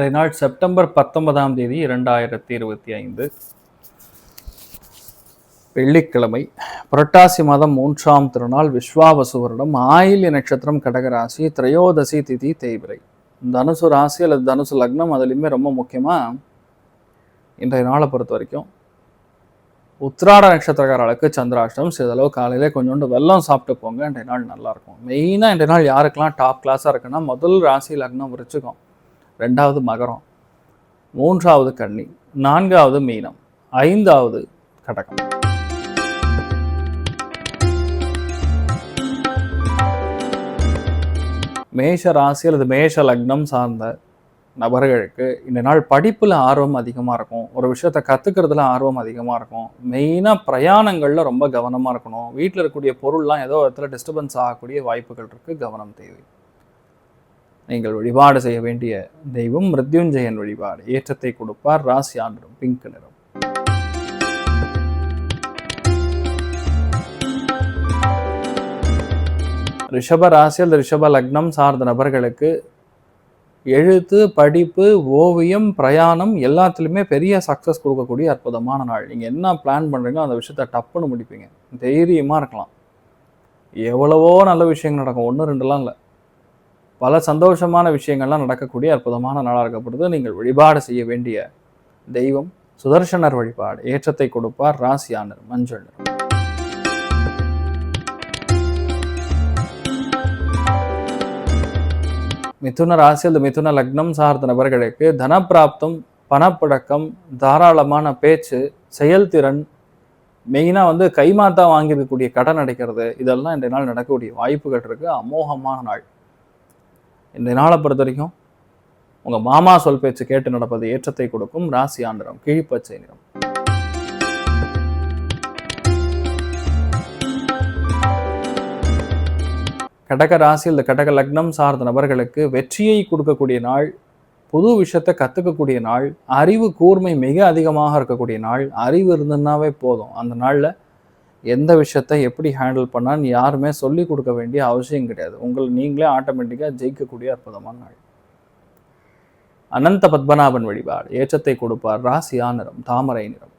இன்றைய நாள் செப்டம்பர் பத்தொன்பதாம் தேதி இரண்டாயிரத்தி இருபத்தி ஐந்து. வெள்ளிக்கிழமை புரட்டாசி மாதம் மூன்றாம் திருநாள் விஸ்வாவசு வருடம் ஆயில்ய நட்சத்திரம் கடகராசி திரையோதசி திதி தேய்பிரை. தனுசு ராசி அல்லது தனுசு லக்னம் அதுலேயுமே ரொம்ப முக்கியமாக இன்றைய நாளை பொறுத்த வரைக்கும் உத்திராட நட்சத்திரக்காரர்களுக்கு சந்திராஷ்டம் சிறிதளவு காலையிலே கொஞ்சோண்டு வெள்ளம் சாப்பிட்டு போங்க இன்றைய நாள் நல்லாயிருக்கும் மெயினாக இன்றைய நாள் யாருக்கெல்லாம் டாப் கிளாஸாக இருக்குன்னா முதல் ராசி லக்னம் விருச்சிகம். ரெண்டாவது மகரம் மூன்றாவது கன்னி நான்காவது மீனம் ஐந்தாவது கடகம். மேஷ ராசி அல்லது மேஷ லக்னம் சார்ந்த நபர்களுக்கு இந்த நாள் படிப்பில் ஆர்வம் அதிகமாக இருக்கும். ஒரு விஷயத்தை கற்றுக்கிறதுல ஆர்வம் அதிகமாக இருக்கும். மெயினாக பிரயாணங்களில் ரொம்ப கவனமாக இருக்கணும். வீட்டில் இருக்கக்கூடிய பொருள்லாம் ஏதோ இடத்துல டிஸ்டர்பன்ஸ் ஆகக்கூடிய வாய்ப்புகள் இருக்குது கவனம் தேவை. நீங்கள் வழிபாடு செய்ய வேண்டிய தெய்வம் மிருத்யுஞ்சயன் வழிபாடு. ஏற்றத்தை கொடுப்பார் ராசி ஆண்டிடும் பிங்க் நிறம். ரிஷப ராசி அல்லது ரிஷப லக்னம் சார்ந்த நபர்களுக்கு எழுத்து படிப்பு ஓவியம் பிரயாணம் எல்லாத்துலேயுமே பெரிய சக்ஸஸ் கொடுக்கக்கூடிய அற்புதமான நாள். நீங்கள் என்ன பிளான் பண்ணுறீங்களோ அந்த விஷயத்த டப்புன்னு முடிப்பீங்க. தைரியமாக இருக்கலாம். எவ்வளவோ நல்ல விஷயங்கள் நடக்கும். ஒன்று ரெண்டுலாம் இல்லை. பல சந்தோஷமான விஷயங்கள்லாம் நடக்கக்கூடிய அற்புதமான நாளாக இருக்கப்படுது. நீங்கள் வழிபாடு செய்ய வேண்டிய தெய்வம் சுதர்சனர் வழிபாடு ஏற்றத்தை கொடுப்பார் ராசியானர் மஞ்சள் மிதுன ராசி அல்லது மிதுன லக்னம் சார்ந்த நபர்களுக்கு தனப்பிராப்தம் பணப்பழக்கம் தாராளமான பேச்சு செயல்திறன் மெயினாக வந்து கைமாத்தா வாங்கியிருக்கக்கூடிய கடன் அடைக்கிறது இதெல்லாம் இந்த நாள் நடக்கக்கூடிய வாய்ப்புகள் இருக்குது அமோகமான நாள். இந்த நாளை பொறுத்த வரைக்கும் உங்கள் மாமா சொல் பேச்சு கேட்டு நடப்பது ஏற்றத்தை கொடுக்கும். ராசி ஆண்டிரம் கிழிப்பச்சை நிறம். கடக ராசி இந்த கடக லக்னம் சார்ந்த நபர்களுக்கு வெற்றியை கொடுக்கக்கூடிய நாள் புது விஷயத்தை கற்றுக்கக்கூடிய நாள் அறிவு கூர்மை மிக அதிகமாக இருக்கக்கூடிய நாள் அறிவு இருந்ததுனாவே போதும். அந்த நாளில் எந்த விஷயத்தை எப்படி ஹேண்டில் பண்ணான்னு யாருமே சொல்லி கொடுக்க வேண்டிய அவசியம் கிடையாது. உங்களை நீங்களே ஆட்டோமேட்டிக்காக ஜெயிக்கக்கூடிய அற்புதமான நாள். அனந்த பத்மநாபன் வழிபாடு. ஏற்றத்தை கொடுப்பார் ராசியா நிறம் தாமரை நிறம்.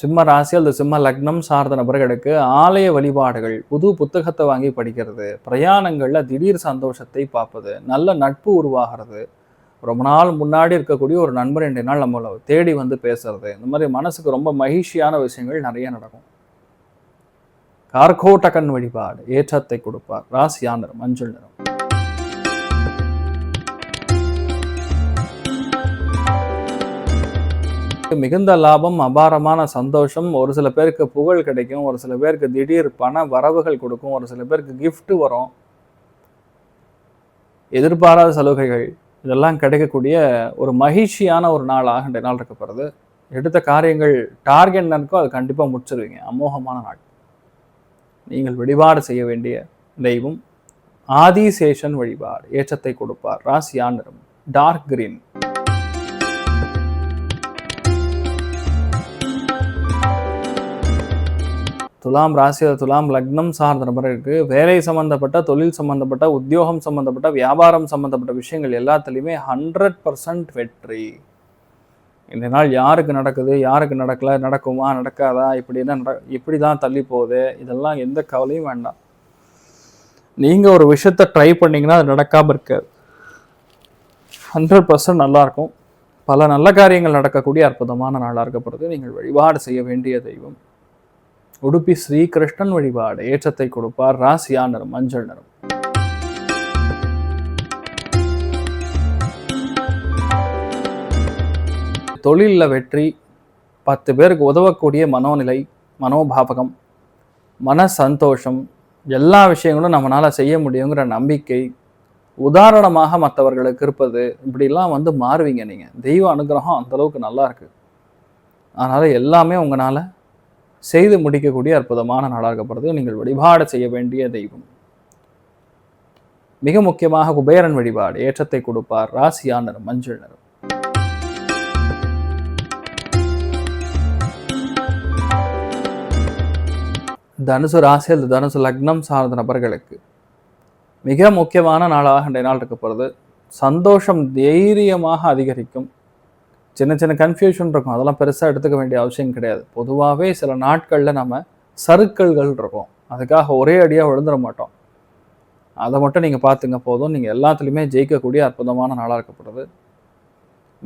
சிம்ம ராசி அல்லது சிம்ம லக்னம் சார்ந்த நபர்களுக்கு ஆலய வழிபாடுகள் புது புத்தகத்தை வாங்கி படிக்கிறது பிரயாணங்களில் திடீர் சந்தோஷத்தை பார்ப்பது நல்ல நட்பு உருவாகிறது ரொம்ப நாள் முன்னாடி இருக்கக்கூடிய ஒரு நண்பர் ரெண்டு நாள் நம்மளை தேடி வந்து பேசுறது. இந்த மாதிரி மனசுக்கு ரொம்ப மகிழ்ச்சியான விஷயங்கள் நிறைய நடக்கும். கார்கோட்டகன் வழிபாடு ஏற்றத்தை கொடுப்பார். ராசியா நிறம் மஞ்சள் நிறம். மிகுந்த லாபம் அபாரமான சந்தோஷம் ஒரு சில பேருக்கு புகழ் கிடைக்கும் ஒரு சில பேருக்கு திடீர் பண வரவுகள் கொடுக்கும் ஒரு சில பேருக்கு கிஃப்ட் வரும். எதிர்பாராத சலுகைகள். இதெல்லாம் கிடைக்கக்கூடிய ஒரு மகிழ்ச்சியான ஒரு நாளாக இந்த நாள் இருக்கப்படுறது எடுத்த காரியங்கள் டார்கெட் இருக்கோ அது கண்டிப்பாக முடிச்சிருவீங்க. அமோகமான நாள். நீங்கள் வழிபாடு செய்ய வேண்டிய தெய்வம் ஆதிசேஷன் வழிபாடு ஏற்றத்தை கொடுப்பார். ராசியான் நிறம். டார்க் கிரீன் துலாம் ராசி துலாம் லக்னம் சார்ந்த நபர்களுக்கு வேலை சம்மந்தப்பட்ட தொழில் சம்மந்தப்பட்ட உத்தியோகம் சம்மந்தப்பட்ட வியாபாரம் சம்மந்தப்பட்ட விஷயங்கள் எல்லாத்துலேயுமே ஹண்ட்ரட் பர்சன்ட் வெற்றி. இந்த நாள் யாருக்கு நடக்குது யாருக்கு நடக்கல நடக்குமா நடக்காதா இப்படி என்ன நட இப்படி தான் தள்ளி போகுது. இதெல்லாம் எந்த கவலையும் வேண்டாம். நீங்கள் ஒரு விஷயத்த ட்ரை பண்ணிங்கன்னா அது நடக்காமல் இருக்காது. ஹண்ட்ரட் பர்சன்ட் நல்லாயிருக்கும் பல நல்ல காரியங்கள் நடக்கக்கூடிய அற்புதமான நாளாக இருக்கப்படுது நீங்கள் வழிபாடு செய்ய வேண்டிய தெய்வம். உடுப்பி ஸ்ரீகிருஷ்ணன் வழிபாடு. ஏற்றத்தை கொடுப்பார் ராசியா நிறம் மஞ்சள் நிறம் தொழிலில் வெற்றி பத்து பேருக்கு உதவக்கூடிய மனோநிலை மனோபாவகம் மன சந்தோஷம் எல்லா விஷயங்களும் நம்மளால் செய்ய முடியுங்கிற நம்பிக்கை உதாரணமாக மற்றவர்களுக்கு இருப்பது இப்படிலாம் வந்து மாறுவீங்க நீங்கள் தெய்வ அனுகிரகம் அந்தளவுக்கு நல்லா இருக்குது அதனால் எல்லாமே உங்களால் செய்து முடிக்கக்கூடிய அற்புதமான நாளாக இருக்கப்படுது நீங்கள் வழிபாடு செய்ய வேண்டிய தெய்வம். மிக முக்கியமாக குபேரன் வழிபாடு. ஏற்றத்தை கொடுப்பார். ராசியா நிறம் மஞ்சள் நிறம். தனுசு ராசி அல்லது தனுசு லக்னம் சார்ந்த நபர்களுக்கு மிக முக்கியமான நாளாக இன்றைய நாள் இருக்கப்படுறது சந்தோஷம் தைரியமாக அதிகரிக்கும். சின்ன சின்ன கன்ஃபியூஷன் இருக்கும். அதெல்லாம் பெருசாக எடுத்துக்க வேண்டிய அவசியம் கிடையாது. பொதுவாகவே சில நாட்களில் நம்ம சறுக்கல்கள் இருக்கும். அதுக்காக ஒரே அடியாக விழுந்துட மாட்டோம். அதை மட்டும் நீங்கள் பார்த்துங்க போதும். நீங்கள் எல்லாத்துலேயுமே ஜெயிக்கக்கூடிய அற்புதமான நாளாக இருக்கப்படுது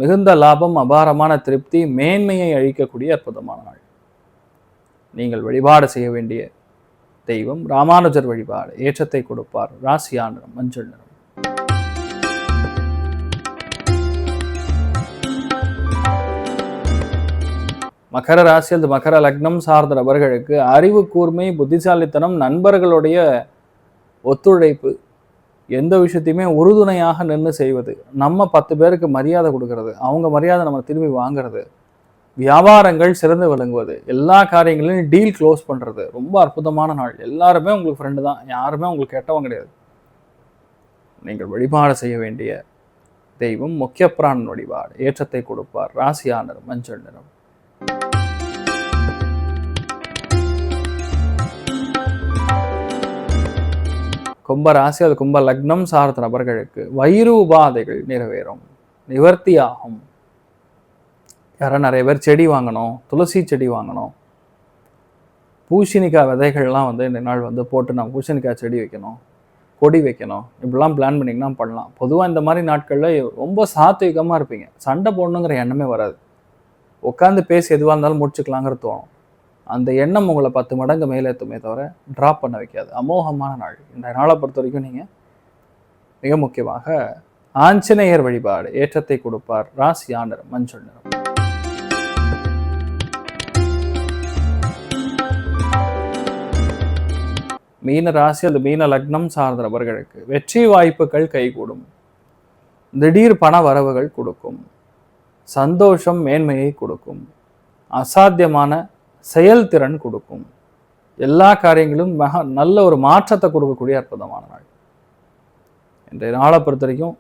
மிகுந்த லாபம் அபாரமான திருப்தி மேன்மையை அழிக்கக்கூடிய அற்புதமான நாள். நீங்கள் வழிபாடு செய்ய வேண்டிய தெய்வம் ராமானுஜர் வழிபாடு ஏற்றத்தை கொடுப்பார் ராசியா நிறம் மஞ்சள் நிறம். மகர ராசி அல்லது மகர லக்னம் சார்ந்த நபர்களுக்கு அறிவு கூர்மை புத்திசாலித்தனம் நண்பர்களுடைய ஒத்துழைப்பு எந்த விஷயத்தையுமே உறுதுணையாக நின்று செய்வது நம்ம பத்து பேருக்கு மரியாதை கொடுக்கறது அவங்க மரியாதை நம்ம திரும்பி வாங்குறது வியாபாரங்கள் சிறந்து விளங்குவது எல்லா காரியங்களையும் டீல் க்ளோஸ் பண்ணுறது ரொம்ப அற்புதமான நாள். எல்லாருமே உங்களுக்கு ஃப்ரெண்டு தான். யாருமே உங்களுக்கு கெட்டவங்க கிடையாது. நீங்கள் வழிபாடு செய்ய வேண்டிய தெய்வம் முக்கியப்பிராணன் வழிபாடு ஏற்றத்தை கொடுப்பார். ராசியா நிறம் மஞ்சள் நிறம். கும்ப ராசி அது கும்ப லக்னம் சார்ந்த நபர்களுக்கு வயிறு உபாதைகள் நிறைவேறும். நிவர்த்தியாகும். யாரோ நிறைய பேர் செடி வாங்கணும் துளசி செடி வாங்கணும். பூசணிக்காய் விதைகள்லாம் வந்து இந்த நாள் வந்து போட்டு நான் பூசணிக்காய் செடி வைக்கணும் கொடி வைக்கணும். இப்படிலாம் பிளான் பண்ணிங்கன்னா பண்ணலாம். பொதுவாக இந்த மாதிரி நாட்களில் ரொம்ப சாத்விகமாக இருப்பீங்க. சண்டை போடணுங்கிற எண்ணமே வராது. உட்காந்து பேசி எதுவாக இருந்தாலும் முடிச்சுக்கலாங்கிற தோணும். அந்த எண்ணம் உங்களை பத்து மடங்கு மேலேத்துமே தவிர ட்ராப் பண்ண வைக்காது. அமோகமான நாள். இந்த நாளை பொறுத்த வரைக்கும் நீங்கள் மிக முக்கியமாக ஆஞ்சநேயர் வழிபாடு ஏற்றத்தை கொடுப்பார் ராசி ஆண்டர் மஞ்சள் நிறம். மீன ராசி அல்லது மீன லக்னம் சார்ந்த நபர்களுக்கு வெற்றி வாய்ப்புகள் கைகூடும். திடீர் பண வரவுகள் கொடுக்கும். சந்தோஷம் மேன்மையை கொடுக்கும். அசாத்தியமான செயல்திறன் கொடுக்கும். எல்லா காரியங்களும் மக நல்ல ஒரு மாற்றத்தை கொடுக்கக்கூடிய அற்புதமான நாள். இன்றைய நாளை பொறுத்த வரைக்கும்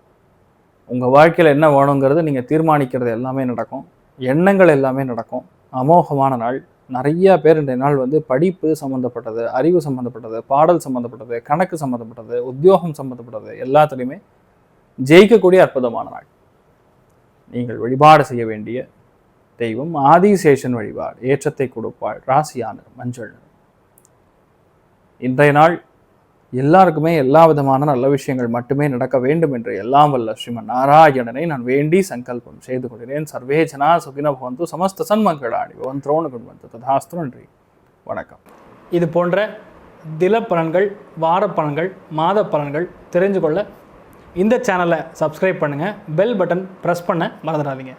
உங்கள் வாழ்க்கையில் என்ன வேணுங்கிறது நீங்கள் தீர்மானிக்கிறது எல்லாமே நடக்கும். எண்ணங்கள் எல்லாமே நடக்கும். அமோகமான நாள். நிறைய பேர் இன்றைய நாள் வந்து படிப்பு சம்மந்தப்பட்டது அறிவு சம்மந்தப்பட்டது பாடல் சம்மந்தப்பட்டது கணக்கு சம்மந்தப்பட்டது உத்தியோகம் சம்மந்தப்பட்டது எல்லாத்துலேயுமே ஜெயிக்கக்கூடிய அற்புதமான நாள். நீங்கள் வழிபாடு செய்ய வேண்டிய தெய்வம் ஆதிசேஷன் வழிபாடு ஏற்றத்தை கொடுப்பாள் ராசியானர் மஞ்சள் இன்றைய நாள் எல்லாருக்குமே எல்லா விதமான நல்ல விஷயங்கள் மட்டுமே நடக்க வேண்டும் என்று எல்லாம் வல்ல ஸ்ரீமன் நாராயணனை நான் வேண்டி சங்கல்பம் செய்து கொள்கிறேன். சர்வே ஜனா சுகின பவந்து சமஸ்த சன்மங்களாடி பவன் திரோண குண்வந்து ததாஸ்து நன்றி. வணக்கம். இது போன்ற தில பலன்கள் வார பலன்கள் மாத பலன்கள் தெரிஞ்சு கொள்ள இந்த சேனலை சப்ஸ்கிரைப் பண்ணுங்கள் பெல் பட்டன் ப்ரெஸ் பண்ண மறந்துடாதீங்க.